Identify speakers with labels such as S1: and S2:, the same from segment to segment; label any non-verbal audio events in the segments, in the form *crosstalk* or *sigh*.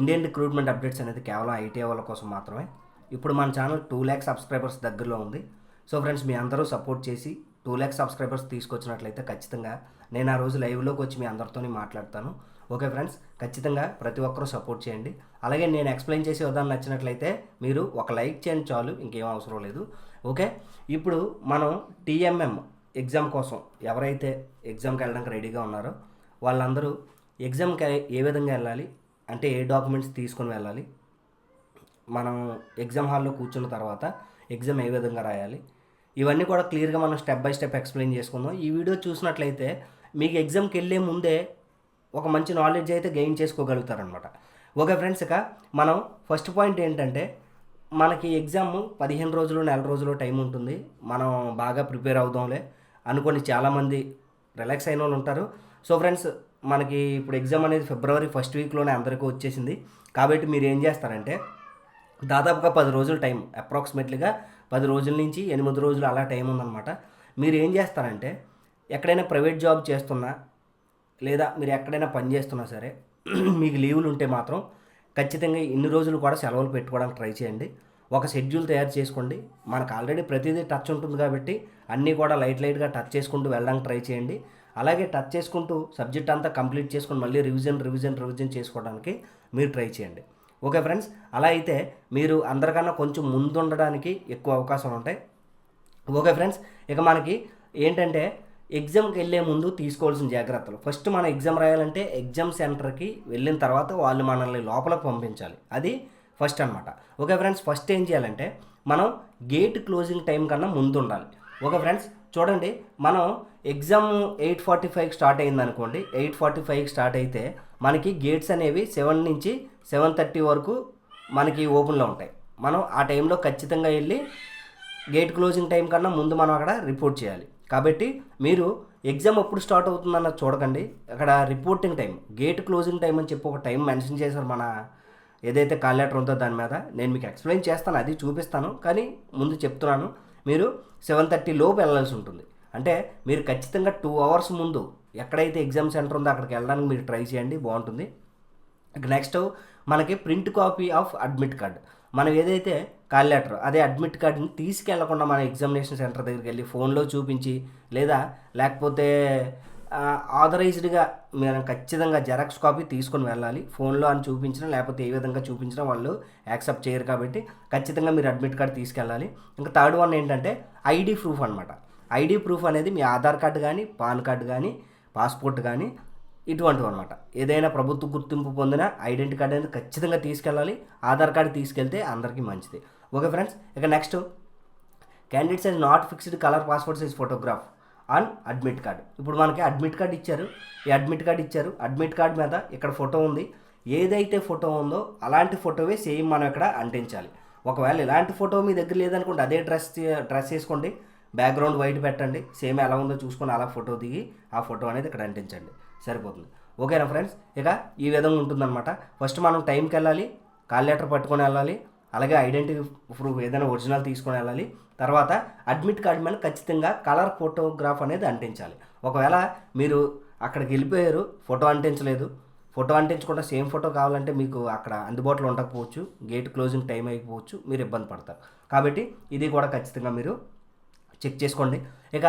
S1: Indian recruitment updates అనేది కేవలం IT వాళ్ళ కోసం మాత్రమే. ఇప్పుడు మన ఛానల్ టూ ల్యాక్ సబ్స్క్రైబర్స్ దగ్గరలో ఉంది. సో ఫ్రెండ్స్ మీ అందరూ సపోర్ట్ చేసి టూ ల్యాక్ సబ్స్క్రైబర్స్ తీసుకొచ్చినట్లయితే ఖచ్చితంగా నేను ఆ రోజు లైవ్లోకి వచ్చి మీ అందరితో మాట్లాడతాను. ఓకే ఫ్రెండ్స్ ఖచ్చితంగా ప్రతి ఒక్కరూ సపోర్ట్ చేయండి. అలాగే నేను ఎక్స్ప్లెయిన్ చేసే ఉదాహరణ నచ్చినట్లయితే మీరు ఒక లైక్ చేయండి చాలు ఇంకేం అవసరం లేదు. ఓకే? ఇప్పుడు మనం టీఎంఎం ఎగ్జామ్ కోసం ఎవరైతే ఎగ్జామ్కి వెళ్ళడానికి రెడీగా ఉన్నారో వాళ్ళందరూ ఎగ్జామ్కి ఏ విధంగా వెళ్ళాలి? అంటే ఏ డాక్యుమెంట్స్ తీసుకొని వెళ్ళాలి? మనం ఎగ్జామ్ హాల్లో కూర్చున్న తర్వాత ఎగ్జామ్ ఏ విధంగా రాయాలి? ఇవన్నీ కూడా క్లియర్గా మనం స్టెప్ బై స్టెప్ ఎక్స్ప్లెయిన్ చేసుకుందాం. ఈ వీడియో చూసినట్లయితే మీకు ఎగ్జామ్కి వెళ్ళే ముందే ఒక మంచి నాలెడ్జ్ అయితే గెయిన్ చేసుకోగలుగుతారనమాట ఓకే ఫ్రెండ్స్ ఇక మనం ఫస్ట్ పాయింట్ ఏంటంటే మనకి ఎగ్జామ్ పదిహేను రోజులు నెల రోజులు టైం ఉంటుంది. మనం బాగా ప్రిపేర్ అవుదాంలే అనుకొని చాలామంది రిలాక్స్ అయిన వాళ్ళు ఉంటారు. సో ఫ్రెండ్స్ మనకి ఇప్పుడు ఎగ్జామ్ అనేది ఫిబ్రవరి ఫస్ట్ వీక్లోనే అందరికీ వచ్చేసింది. కాబట్టి మీరు ఏం చేస్తారంటే దాదాపుగా పది రోజుల టైం అప్రాక్సిమేట్లీగా పది రోజుల నుంచి ఎనిమిది రోజులు అలా టైం ఉందన్నమాట. మీరు ఏం చేస్తారంటే ఎక్కడైనా ప్రైవేట్ జాబ్ చేస్తున్నా లేదా మీరు ఎక్కడైనా పని చేస్తున్నా సరే మీకు లీవులు ఉంటే మాత్రం ఖచ్చితంగా ఇన్ని రోజులు కూడా సెలవులు పెట్టుకోవడానికి ట్రై చేయండి. ఒక షెడ్యూల్ తయారు చేసుకోండి. మనకు ఆల్రెడీ ప్రతిదీ టచ్ ఉంటుంది కాబట్టి అన్నీ కూడా లైట్ లైట్గా టచ్ చేసుకుంటూ వెళ్ళడానికి ట్రై చేయండి. అలాగే టచ్ చేసుకుంటూ సబ్జెక్ట్ అంతా కంప్లీట్ చేసుకుని మళ్ళీ రివిజన్ రివిజన్ రివిజన్ చేసుకోవడానికి మీరు ట్రై చేయండి. ఓకే ఫ్రెండ్స్ అలా అయితే మీరు అందరికన్నా కొంచెం ముందు ఉండడానికి ఎక్కువ అవకాశాలు ఉంటాయి. ఓకే ఫ్రెండ్స్ ఇక మనకి ఏంటంటే ఎగ్జామ్కి వెళ్ళే ముందు తీసుకోవాల్సిన జాగ్రత్తలు. ఫస్ట్ మనం ఎగ్జామ్ రాయాలంటే ఎగ్జామ్ సెంటర్కి వెళ్ళిన తర్వాత వాళ్ళు మనల్ని లోపలికి పంపించాలి. అది ఫస్ట్ అనమాట ఓకే ఫ్రెండ్స్ ఫస్ట్ ఏం చేయాలంటే మనం గేట్ క్లోజింగ్ టైం కన్నా ముందు ఉండాలి ఓకే ఫ్రెండ్స్ చూడండి మనం ఎగ్జామ్ ఎయిట్ ఫార్టీ ఫైవ్కి స్టార్ట్ అయింది అనుకోండి ఎయిట్ ఫార్టీ ఫైవ్కి స్టార్ట్ అయితే మనకి గేట్స్ అనేవి సెవెన్ నుంచి సెవెన్ థర్టీ వరకు మనకి ఓపెన్లో ఉంటాయి. మనం ఆ టైంలో ఖచ్చితంగా వెళ్ళి గేట్ క్లోజింగ్ టైం కన్నా ముందు మనం అక్కడ రిపోర్ట్ చేయాలి. కాబట్టి మీరు ఎగ్జామ్ ఎప్పుడు స్టార్ట్ అవుతుందన్న చూడకండి. అక్కడ reporting time gate closing time అని చెప్పి ఒక టైం మెన్షన్ చేశారు మన ఏదైతే కాల్ లెటర్ ఉందో దాని మీద. నేను మీకు ఎక్స్ప్లెయిన్ చేస్తాను అది చూపిస్తాను. కానీ ముందు చెప్తున్నాను మీరు సెవెన్ థర్టీ లోపు వెళ్ళాల్సి ఉంటుంది. అంటే మీరు ఖచ్చితంగా టూ అవర్స్ ముందు ఎక్కడైతే ఎగ్జామ్ సెంటర్ ఉందో అక్కడికి వెళ్ళడానికి మీరు ట్రై చేయండి బాగుంటుంది. నెక్స్ట్ మనకి print copy of admit card మనం ఏదైతే కాల్ లెటర్ అదే అడ్మిట్ కార్డుని తీసుకెళ్ళకుండా మన ఎగ్జామినేషన్ సెంటర్ దగ్గరికి వెళ్ళి ఫోన్లో చూపించి లేదా లేకపోతే ఆథరైజ్డ్గా మనం ఖచ్చితంగా జెరాక్స్ కాపీ తీసుకొని వెళ్ళాలి. ఫోన్లో అని చూపించినా లేకపోతే ఏ విధంగా చూపించినా వాళ్ళు యాక్సెప్ట్ చేయరు కాబట్టి ఖచ్చితంగా మీరు అడ్మిట్ కార్డ్ తీసుకెళ్ళాలి. ఇంకా థర్డ్ వన్ ఏంటంటే ఐడి ప్రూఫ్ అనమాట ఐడి ప్రూఫ్ అనేది మీ ఆధార్ కార్డు కానీ పాన్ కార్డు కానీ పాస్పోర్ట్ కానీ ఇటువంటివి అనమాట ఏదైనా ప్రభుత్వ గుర్తింపు పొందిన ఐడెంటి కార్డు అనేది ఖచ్చితంగా తీసుకెళ్ళాలి. ఆధార్ కార్డు తీసుకెళ్తే అందరికీ మంచిది. ఓకే ఫ్రెండ్స్ ఇక next. Candidates size not fixed colour passport size photograph. On admit card. ఇప్పుడు మనకి అడ్మిట్ కార్డ్ ఇచ్చారు. ఈ అడ్మిట్ కార్డ్ ఇచ్చారు. అడ్మిట్ కార్డ్ మీద ఇక్కడ ఫోటో ఉంది. ఏదైతే ఫోటో ఉందో అలాంటి ఫోటోవే సేమ్ మనం ఇక్కడ అంటించాలి. ఒకవేళ ఇలాంటి ఫోటో మీ దగ్గర లేదనుకోండి అదే డ్రెస్ డ్రెస్ వేసుకోండి. బ్యాక్గ్రౌండ్ వైట్ పెట్టండి. సేమ్ ఎలా ఉందో చూసుకొని అలా ఫోటో దిగి ఆ ఫోటో అనేది ఇక్కడ అంటించండి. సరిపోతుంది. ఓకేనా ఫ్రెండ్స్ ఇక ఈ విధంగా ఉంటుందన్నమాట. ఫస్ట్ మనం టైంకి వెళ్ళాలి కాల్ లెటర్ పట్టుకొని వెళ్ళాలి అలాగే ఐడెంటిటీ ప్రూఫ్ ఏదైనా ఒరిజినల్ తీసుకొని వెళ్ళాలి. తర్వాత అడ్మిట్ కార్డు మీద ఖచ్చితంగా కలర్ ఫోటోగ్రాఫ్ అనేది అంటించాలి. ఒకవేళ మీరు అక్కడికి వెళ్ళిపోయారు ఫోటో అంటించలేదు. ఫోటో అంటించకుండా సేమ్ ఫోటో కావాలంటే మీకు అక్కడ అందుబాటులో ఉండకపోవచ్చు. గేట్ క్లోజింగ్ టైం అయిపోవచ్చు. మీరు ఇబ్బంది పడతారు. కాబట్టి ఇది కూడా ఖచ్చితంగా మీరు చెక్ చేసుకోండి. ఇక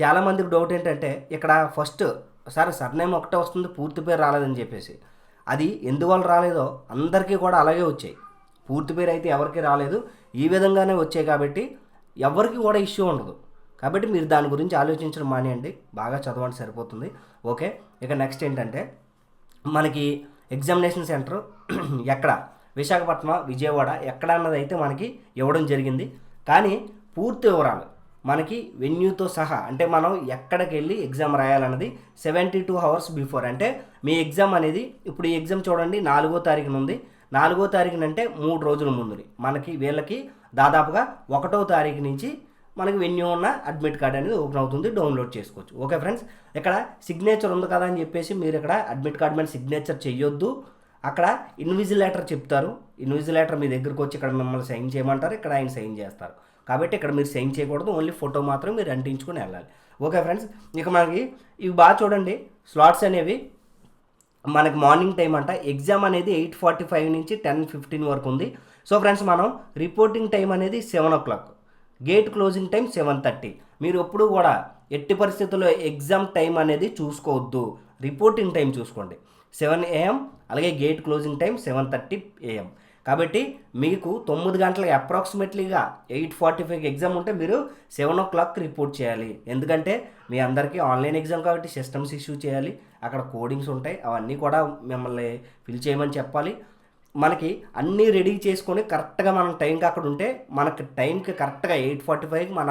S1: చాలామందికి డౌట్ ఏంటంటే ఇక్కడ ఫస్ట్ సార్ సర్నేమ్ ఒకటే వస్తుంది పూర్తి పేరు రాలేదని చెప్పేసి. అది ఎందువల్ల రాలేదో అందరికీ కూడా అలాగే వచ్చాయి. పూర్తి పేరు అయితే ఎవరికి రాలేదు. ఈ విధంగానే వచ్చాయి కాబట్టి ఎవరికి కూడా ఇష్యూ ఉండదు. కాబట్టి మీరు దాని గురించి ఆలోచించడం మానేయండి. బాగా చదవండి సరిపోతుంది. ఓకే? ఇక నెక్స్ట్ ఏంటంటే మనకి ఎగ్జామినేషన్ సెంటర్ *clears throat* ఎక్కడ? విశాఖపట్నం విజయవాడ ఎక్కడ అన్నది అయితే మనకి ఇవ్వడం జరిగింది. కానీ పూర్తి వివరాలు మనకి వెన్యూతో సహా అంటే మనం ఎక్కడికి వెళ్ళి ఎగ్జామ్ రాయాలన్నది సెవెంటీ టూ అవర్స్ బిఫోర్. అంటే మీ ఎగ్జామ్ అనేది ఇప్పుడు ఈ ఎగ్జామ్ చూడండి నాలుగో తారీఖున ఉంది. నాలుగో తారీఖున అంటే మూడు రోజుల ముందు మనకి వీళ్ళకి దాదాపుగా ఒకటో తారీఖు నుంచి మనకి వెన్యూ ఉన్న అడ్మిట్ కార్డ్ అనేది ఓపెన్ అవుతుంది డౌన్లోడ్ చేసుకోవచ్చు. Okay friends? ఇక్కడ సిగ్నేచర్ ఉంది కదా అని చెప్పేసి మీరు ఇక్కడ అడ్మిట్ కార్డ్ మీద సిగ్నేచర్ చేయొద్దు అక్కడ ఇన్విజిలేటర్ చెప్తారు. ఇన్విజిలేటర్ మీ దగ్గరకు వచ్చి ఇక్కడ మిమ్మల్ని సైన్ చేయమంటారు ఇక్కడ ఆయన సైన్ చేస్తారు. కాబట్టి ఇక్కడ మీరు సైన్ చేయకూడదు ఓన్లీ ఫోటో మాత్రం మీరు అంటించుకొని వెళ్ళాలి. ఓకే ఫ్రెండ్స్ ఇక మనకి ఇవి బాగా చూడండి స్లాట్స్ అనేవి మనకి మార్నింగ్ టైం అంట. ఎగ్జామ్ అనేది ఎయిట్ ఫార్టీ ఫైవ్ నుంచి టెన్ ఫిఫ్టీన్ వరకు ఉంది. సో ఫ్రెండ్స్ మనం రిపోర్టింగ్ టైం అనేది seven o'clock gate closing time seven thirty. మీరు ఎప్పుడు కూడా ఎట్టి పరిస్థితుల్లో ఎగ్జామ్ టైం అనేది చూసుకోవద్దు. రిపోర్టింగ్ టైం చూసుకోండి. సెవెన్ ఏఎం అలాగే gate closing time seven thirty AM కాబట్టి మీకు తొమ్మిది గంటలకు అప్రాక్సిమేట్లీగా ఎయిట్ ఫార్టీ ఫైవ్ ఎగ్జామ్ ఉంటే మీరు సెవెన్ ఓ క్లాక్ రిపోర్ట్ చేయాలి. ఎందుకంటే మీ అందరికీ ఆన్లైన్ ఎగ్జామ్ కాబట్టి సిస్టమ్స్ ఇష్యూ చేయాలి. అక్కడ కోడింగ్స్ ఉంటాయి. అవన్నీ కూడా మిమ్మల్ని ఫిల్ చేయమని చెప్పాలి. మనకి అన్నీ రెడీ చేసుకొని కరెక్ట్గా మనం టైంకి అక్కడ ఉంటే మనకి టైంకి కరెక్ట్గా ఎయిట్ ఫార్టీ ఫైవ్కి మన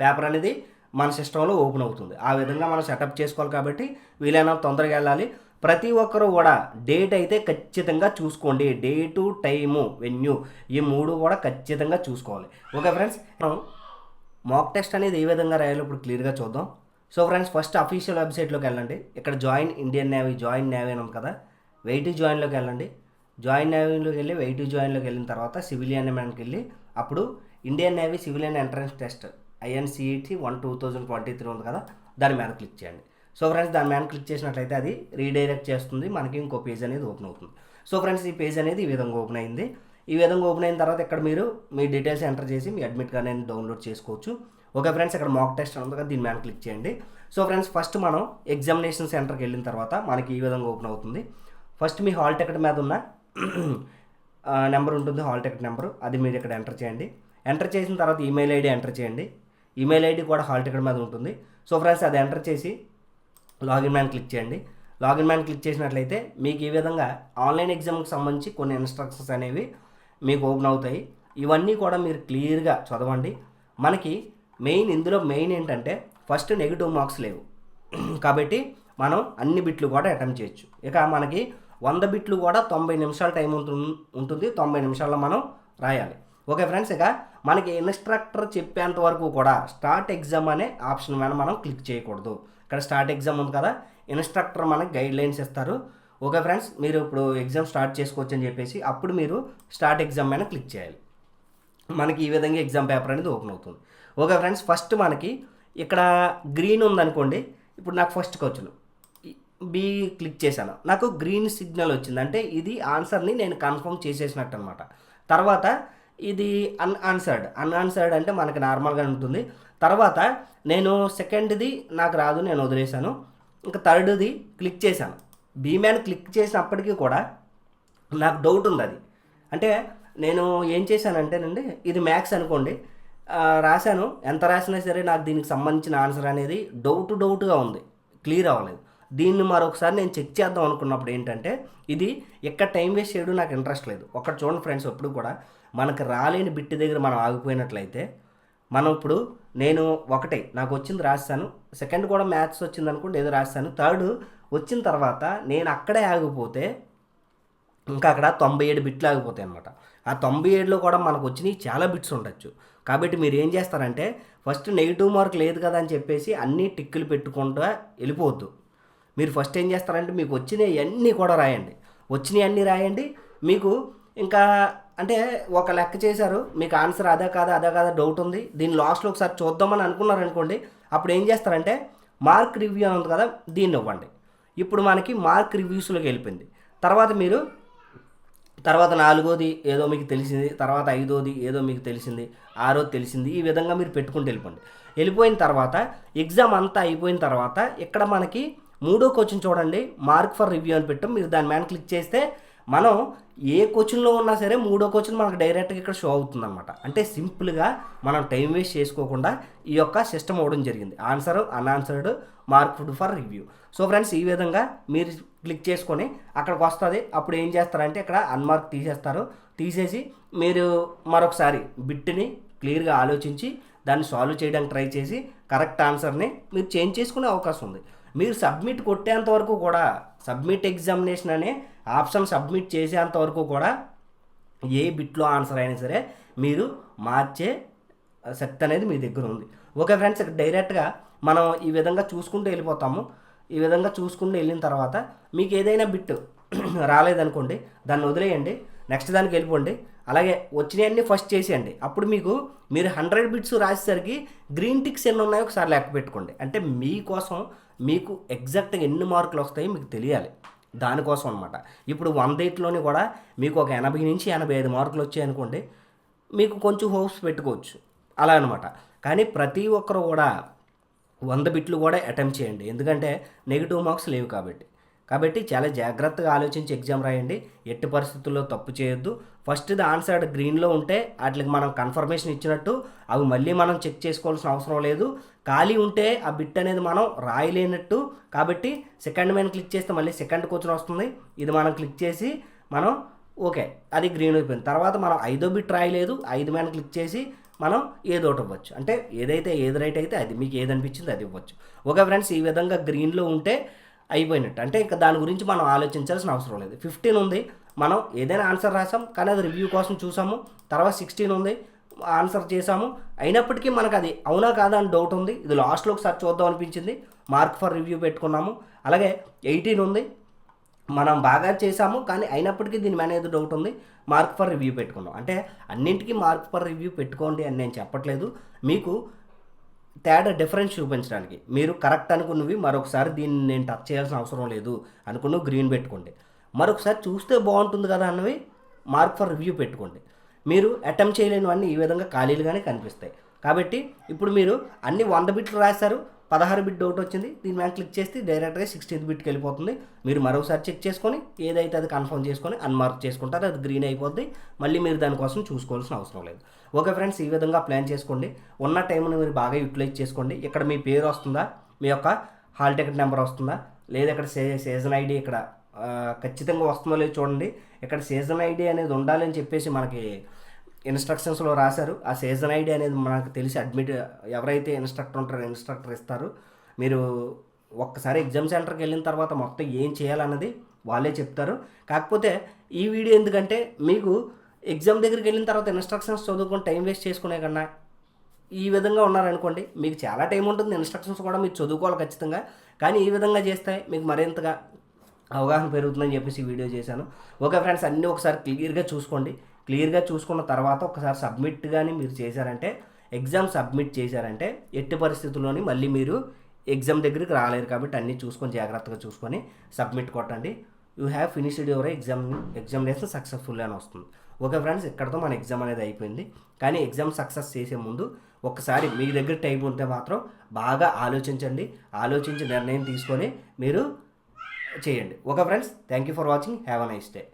S1: పేపర్ అనేది మన సిస్టంలో ఓపెన్ అవుతుంది. ఆ విధంగా మనం సెటప్ చేసుకోవాలి కాబట్టి వీలైనంత తొందరగా వెళ్ళాలి. ప్రతి ఒక్కరూ కూడా డేట్ అయితే ఖచ్చితంగా చూసుకోండి. డేటు టైము వెన్యూ ఈ మూడు కూడా ఖచ్చితంగా చూసుకోవాలి. ఓకే ఫ్రెండ్స్ మనం మాక్ టెస్ట్ అనేది ఏ విధంగా రాయాలో ఇప్పుడు క్లియర్గా చూద్దాం. సో ఫ్రెండ్స్ ఫస్ట్ అఫీషియల్ వెబ్సైట్లోకి వెళ్ళండి. ఇక్కడ join Indian Navy join Navy అని ఉంది కదా వెయిట్ జాయిన్లోకి వెళ్ళండి. జాయిన్ నేవీలోకి వెళ్ళి వెయిట్ జాయిన్లోకి వెళ్ళిన తర్వాత సివిలియన్ మనకి వెళ్ళి అప్పుడు Indian Navy civilian entrance test INCET one two thousand twenty three ఉంది కదా. దాని మీద క్లిక్ చేయండి. సో ఫ్రెండ్స్ దాని మీద క్లిక్ చేసినట్లయితే అది రీడైరెక్ట్ చేస్తుంది. మనకి ఇంకో పేజ్ అనేది ఓపెన్ అవుతుంది. సో ఫ్రెండ్స్ ఈ పేజ్ అనేది ఈ విధంగా ఓపెన్ అయింది. ఈ విధంగా ఓపెన్ అయిన తర్వాత ఇక్కడ మీరు మీ డీటెయిల్స్ ఎంటర్ చేసి మీ అడ్మిట్ కార్డ్ అనేది డౌన్లోడ్ చేసుకోవచ్చు. ఓకే ఫ్రెండ్స్ ఇక్కడ మాక్ టెస్ట్ ఉంది కదా దీని మీద క్లిక్ చేయండి. సో ఫ్రెండ్స్ ఫస్ట్ మనం ఎగ్జామినేషన్ సెంటర్కి వెళ్ళిన తర్వాత మనకి ఈ విధంగా ఓపెన్ అవుతుంది. ఫస్ట్ మీ హాల్ టికెట్ మీద ఉన్న *clears throat* నెంబర్ ఉంటుంది హాల్ టికెట్ నెంబర్ అది మీరు ఇక్కడ ఎంటర్ చేయండి. ఎంటర్ చేసిన తర్వాత ఈమెయిల్ ఐడి ఎంటర్ చేయండి. ఈమెయిల్ ఐడి కూడా హాల్ టికెట్ మీద ఉంటుంది. సో ఫ్రెండ్స్ అది ఎంటర్ చేసి లాగిన్ మ్యాన్ క్లిక్ చేయండి. లాగిన్ మ్యాన్ క్లిక్ చేసినట్లయితే మీకు ఈ విధంగా ఆన్లైన్ ఎగ్జామ్కి సంబంధించి కొన్ని ఇన్స్ట్రక్షన్స్ అనేవి మీకు ఓపెన్ అవుతాయి. ఇవన్నీ కూడా మీరు క్లియర్గా చదవండి. మనకి మెయిన్ ఇందులో మెయిన్ ఏంటంటే ఫస్ట్ నెగిటివ్ మార్క్స్ లేవు. కాబట్టి మనం అన్ని బిట్లు కూడా అటెంప్ట్ చేయొచ్చు. ఇక మనకి వంద బిట్లు కూడా తొంభై నిమిషాల టైం ఉంటుంది ఉంటుంది. తొంభై నిమిషాల్లో మనం రాయాలి. ఓకే ఫ్రెండ్స్ ఇక మనకి ఇన్స్ట్రక్టర్ చెప్పేంత వరకు కూడా స్టార్ట్ ఎగ్జామ్ అనే ఆప్షన్ మీద మనం క్లిక్ చేయకూడదు. ఇక్కడ స్టార్ట్ ఎగ్జామ్ ఉంది కదా. ఇన్స్ట్రక్టర్ మనకి గైడ్ లైన్స్ ఇస్తారు. ఓకే ఫ్రెండ్స్ మీరు ఇప్పుడు ఎగ్జామ్ స్టార్ట్ చేసుకోవచ్చు అని చెప్పేసి అప్పుడు మీరు స్టార్ట్ ఎగ్జామ్ పైన క్లిక్ చేయాలి. మనకి ఈ విధంగా ఎగ్జామ్ పేపర్ అనేది ఓపెన్ అవుతుంది. ఓకే ఫ్రెండ్స్ ఫస్ట్ మనకి ఇక్కడ గ్రీన్ ఉందనుకోండి. ఇప్పుడు నాకు ఫస్ట్ క్వశ్చన్ బి క్లిక్ చేశాను. నాకు గ్రీన్ సిగ్నల్ వచ్చింది. అంటే ఇది ఆన్సర్ని నేను కన్ఫర్మ్ చేసేసినట్టు అనమాట తర్వాత ఇది అన్ఆన్సర్డ్ అన్ఆన్సర్డ్ అంటే మనకి నార్మల్గా ఉంటుంది. తర్వాత నేను సెకండ్ది నాకు రాదు నేను వదిలేశాను. ఇంకా థర్డ్ది క్లిక్ చేశాను. బీమ్యాన్ క్లిక్ చేసినప్పటికీ కూడా నాకు డౌట్ ఉంది అది. అంటే నేను ఏం చేశానంటేనండి ఇది మ్యాథ్స్ అనుకోండి రాశాను. ఎంత రాసినా సరే నాకు దీనికి సంబంధించిన ఆన్సర్ అనేది డౌట్ డౌట్గా ఉంది. క్లియర్ అవ్వలేదు. దీన్ని మరొకసారి నేను చెక్ చేద్దాం అనుకున్నప్పుడు ఏంటంటే ఇది ఎక్కడ టైం వేస్ట్ చేయడం నాకు ఇంట్రెస్ట్ లేదు. ఒకటి చూడండి ఫ్రెండ్స్ ఎప్పుడు కూడా. మనకు రాలేని బిట్టి దగ్గర మనం ఆగిపోయినట్లయితే మనం ఇప్పుడు నేను ఒకటే నాకు వచ్చింది రాస్తాను సెకండ్ కూడా మ్యాథ్స్ వచ్చింది అనుకోండి ఏదో రాస్తాను థర్డ్ వచ్చిన తర్వాత నేను అక్కడే ఆగిపోతే ఇంకా అక్కడ తొంభై ఏడు బిట్లు ఆగిపోతాయి అనమాట ఆ తొంభై ఏడులో కూడా మనకు వచ్చినవి చాలా బిట్స్ ఉండొచ్చు. కాబట్టి మీరు ఏం చేస్తారంటే ఫస్ట్ నెగిటివ్ మార్క్ లేదు కదా అని చెప్పేసి అన్నీ టిక్కులు పెట్టుకుంటూ వెళ్ళిపోవద్దు. మీరు ఫస్ట్ ఏం చేస్తారంటే మీకు వచ్చినవి అన్నీ కూడా రాయండి. వచ్చినవి అన్నీ రాయండి మీకు ఇంకా అంటే ఒక లెక్క చేశారు మీకు ఆన్సర్ అదా కాదా అదా కాదా డౌట్ ఉంది. దీని లాస్ట్లో ఒకసారి చూద్దామని అనుకున్నారు అనుకోండి. అప్పుడు ఏం చేస్తారంటే మార్క్ రివ్యూ అని ఉంది కదా దీన్ని ఇవ్వండి. ఇప్పుడు మనకి మార్క్ రివ్యూస్లోకి వెళ్ళిపోయింది. తర్వాత మీరు తర్వాత నాలుగోది ఏదో మీకు తెలిసింది తర్వాత ఐదోది ఏదో మీకు తెలిసింది ఆరోది తెలిసింది ఈ విధంగా మీరు పెట్టుకుంటూ వెళ్ళిపోండి. వెళ్ళిపోయిన తర్వాత ఎగ్జామ్ అంతా అయిపోయిన తర్వాత ఇక్కడ మనకి మూడో క్వశ్చన్ చూడండి మార్క్ ఫర్ రివ్యూ అని పెట్టాం. మీరు దాని మీద క్లిక్ చేస్తే మనం ఏ కోచింగ్లో ఉన్నా సరే మూడో కోచింగ్ మనకు డైరెక్ట్గా ఇక్కడ షో అవుతుంది అనమాట అంటే సింపుల్గా మనం టైం వేస్ట్ చేసుకోకుండా ఈ యొక్క సిస్టమ్ అవ్వడం జరిగింది. Answer unanswered marked for review so friends ఈ విధంగా మీరు క్లిక్ చేసుకొని అక్కడికి వస్తుంది. అప్పుడు ఏం చేస్తారంటే ఇక్కడ అన్మార్క్ తీసేస్తారు. తీసేసి మీరు మరొకసారి బిట్ని క్లియర్గా ఆలోచించి దాన్ని సాల్వ్ చేయడానికి ట్రై చేసి కరెక్ట్ ఆన్సర్ని మీరు చేంజ్ చేసుకునే అవకాశం ఉంది. మీరు సబ్మిట్ కొట్టేంత వరకు కూడా సబ్మిట్ ఎగ్జామినేషన్ అనే ఆప్షన్ సబ్మిట్ చేసేంత వరకు కూడా ఏ బిట్లో ఆన్సర్ అయినా సరే మీరు మార్చే శక్తి అనేది మీ దగ్గర ఉంది. ఓకే ఫ్రెండ్స్ డైరెక్ట్గా మనం ఈ విధంగా చూసుకుంటూ వెళ్ళిపోతాము. ఈ విధంగా చూసుకుంటూ వెళ్ళిన తర్వాత మీకు ఏదైనా బిట్ *clears throat* రాలేదనుకోండి దాన్ని వదిలేయండి. నెక్స్ట్ దానికి వెళ్ళిపోండి. అలాగే వచ్చినవన్నీ ఫస్ట్ చేసేయండి. అప్పుడు మీకు మీరు హండ్రెడ్ బిట్స్ రాసేసరికి గ్రీన్ టిక్స్ ఎన్ని ఉన్నాయో ఒకసారి లెక్క పెట్టుకోండి. అంటే మీకోసం మీకు ఎగ్జాక్ట్గా ఎన్ని మార్కులు వస్తాయో మీకు తెలియాలి. దానికోసం అనమాట ఇప్పుడు వందేట్లోని కూడా మీకు ఒక ఎనభై నుంచి ఎనభై ఐదు మార్కులు వచ్చాయి అనుకోండి మీకు కొంచెం హోప్స్ పెట్టుకోవచ్చు. అలా అనమాట కానీ ప్రతి ఒక్కరు కూడా వంద బిట్లు కూడా అటెంప్ట్ చేయండి. ఎందుకంటే నెగిటివ్ మార్క్స్ లేవు కాబట్టి. కాబట్టి చాలా జాగ్రత్తగా ఆలోచించి ఎగ్జామ్ రాయండి. ఎట్టి పరిస్థితుల్లో తప్పు చేయొద్దు. ఫస్ట్ ది ఆన్సర్ గ్రీన్లో ఉంటే వాటికి మనం కన్ఫర్మేషన్ ఇచ్చినట్టు అవి మళ్ళీ మనం చెక్ చేసుకోవాల్సిన అవసరం లేదు. ఖాళీ ఉంటే ఆ బిట్ అనేది మనం రాయలేనట్టు కాబట్టి సెకండ్ మీద క్లిక్ చేస్తే మళ్ళీ సెకండ్ క్వశ్చన్ వస్తుంది. ఇది మనం క్లిక్ చేసి మనం ఓకే అది గ్రీన్ అయిపోయింది. తర్వాత మనం ఐదో బిట్ రాయలేదు. ఐదు మీద క్లిక్ చేసి మనం ఏదో ఒకటి ఇవ్వచ్చు. అంటే ఏదైతే ఏది రైట్ అయితే అది మీకు ఏది అనిపించింది అది ఇవ్వచ్చు. ఓకే ఫ్రెండ్స్ ఈ విధంగా గ్రీన్లో ఉంటే అయిపోయినట్టు. అంటే ఇంకా దాని గురించి మనం ఆలోచించాల్సిన అవసరం లేదు. ఫిఫ్టీన్ ఉంది మనం ఏదైనా ఆన్సర్ రాసాం కానీ అది రివ్యూ కోసం చూసాము తర్వాత సిక్స్టీన్ ఉంది ఆన్సర్ చేసాము అయినప్పటికీ మనకు అది అవునా కాదా అని డౌట్ ఉంది. ఇది లాస్ట్లో ఒకసారి చూద్దాం అనిపించింది. మార్క్ ఫర్ రివ్యూ పెట్టుకున్నాము. అలాగే ఎయిటీన్ ఉంది మనం బాగా చేసాము కానీ అయినప్పటికీ దీని మీద ఏదో డౌట్ ఉంది మార్క్ ఫర్ రివ్యూ పెట్టుకున్నాం. అంటే అన్నింటికీ మార్క్ ఫర్ రివ్యూ పెట్టుకోండి అని నేను చెప్పట్లేదు. మీకు తేడా డిఫరెన్స్ చూపించడానికి. మీరు కరెక్ట్ అనుకున్నవి మరొకసారి దీన్ని నేను టచ్ చేయాల్సిన అవసరం లేదు అనుకున్న గ్రీన్ పెట్టుకోండి. మరొకసారి చూస్తే బాగుంటుంది కదా అన్నవి మార్క్ ఫర్ రివ్యూ పెట్టుకోండి. మీరు అటెంప్ట్ చేయలేనివన్నీ ఈ విధంగా ఖాళీలుగానే కనిపిస్తాయి. కాబట్టి ఇప్పుడు మీరు అన్ని వంద బిట్లు రాశారు పదహారు బిట్ డౌట్ వచ్చింది దీని మీద క్లిక్ చేస్తే డైరెక్ట్గా సిక్స్టీన్త్ బిట్కి వెళ్ళిపోతుంది. మీరు మరొకసారి చెక్ చేసుకొని ఏదైతే అది కన్ఫర్మ్ చేసుకొని అన్మార్క్ చేసుకుంటారో అది గ్రీన్ అయిపోద్ది. మళ్ళీ మీరు దానికోసం చూసుకోవాల్సిన అవసరం లేదు. ఓకే ఫ్రెండ్స్ ఈ విధంగా ప్లాన్ చేసుకోండి. ఉన్న టైంని మీరు బాగా యూటిలైజ్ చేసుకోండి. ఇక్కడ మీ పేరు వస్తుందా? మీ యొక్క హాల్ టికెట్ నెంబర్ వస్తుందా? లేదా ఇక్కడ సే సీజన్ ఐడి ఇక్కడ ఖచ్చితంగా వస్తుందో లేదో చూడండి. ఇక్కడ సీజన్ ఐడి అనేది ఉండాలని చెప్పేసి మనకి ఇన్స్ట్రక్షన్స్లో రాశారు. ఆ సీజన్ ఐడి అనేది మనకు తెలిసి అడ్మిట్ ఎవరైతే ఇన్స్ట్రక్టర్ ఉంటారో ఇన్స్ట్రక్టర్ ఇస్తారు. మీరు ఒక్కసారి ఎగ్జామ్ సెంటర్కి వెళ్ళిన తర్వాత మొత్తం ఏం చేయాలన్నది వాళ్ళే చెప్తారు. కాకపోతే ఈ వీడియో ఎందుకంటే మీకు ఎగ్జామ్ దగ్గరికి వెళ్ళిన తర్వాత ఇన్స్ట్రక్షన్స్ చదువుకొని టైం వేస్ట్ చేసుకునే కన్నా ఈ విధంగా ఉన్నారనుకోండి మీకు చాలా టైం ఉంటుంది. ఇన్స్ట్రక్షన్స్ కూడా మీరు చదువుకోవాలి ఖచ్చితంగా. కానీ ఈ విధంగా చేస్తే మీకు మరింతగా అవగాహన పెరుగుతుందని చెప్పేసి వీడియో చేశాను. ఓకే ఫ్రెండ్స్ అన్నీ ఒకసారి క్లియర్గా చూసుకోండి. క్లియర్గా చూసుకున్న తర్వాత ఒకసారి సబ్మిట్ కానీ మీరు చేశారంటే ఎగ్జామ్ సబ్మిట్ చేశారంటే ఎట్టి పరిస్థితుల్లోని మళ్ళీ మీరు ఎగ్జామ్ దగ్గరికి రాలేరు కాబట్టి అన్నీ చూసుకొని జాగ్రత్తగా చూసుకొని సబ్మిట్ కొట్టండి. You have finished your exam examination successful అని వస్తుంది. ఓకే ఫ్రెండ్స్ ఇక్కడతో మన ఎగ్జామ్ అనేది అయిపోయింది. కానీ ఎగ్జామ్ సక్సెస్ చేసే ముందు ఒకసారి మీ దగ్గర టైం ఉంటే మాత్రం బాగా ఆలోచించండి. ఆలోచించి నిర్ణయం తీసుకొని మీరు చేయండి. Okay friends thank you for watching. Have a nice day.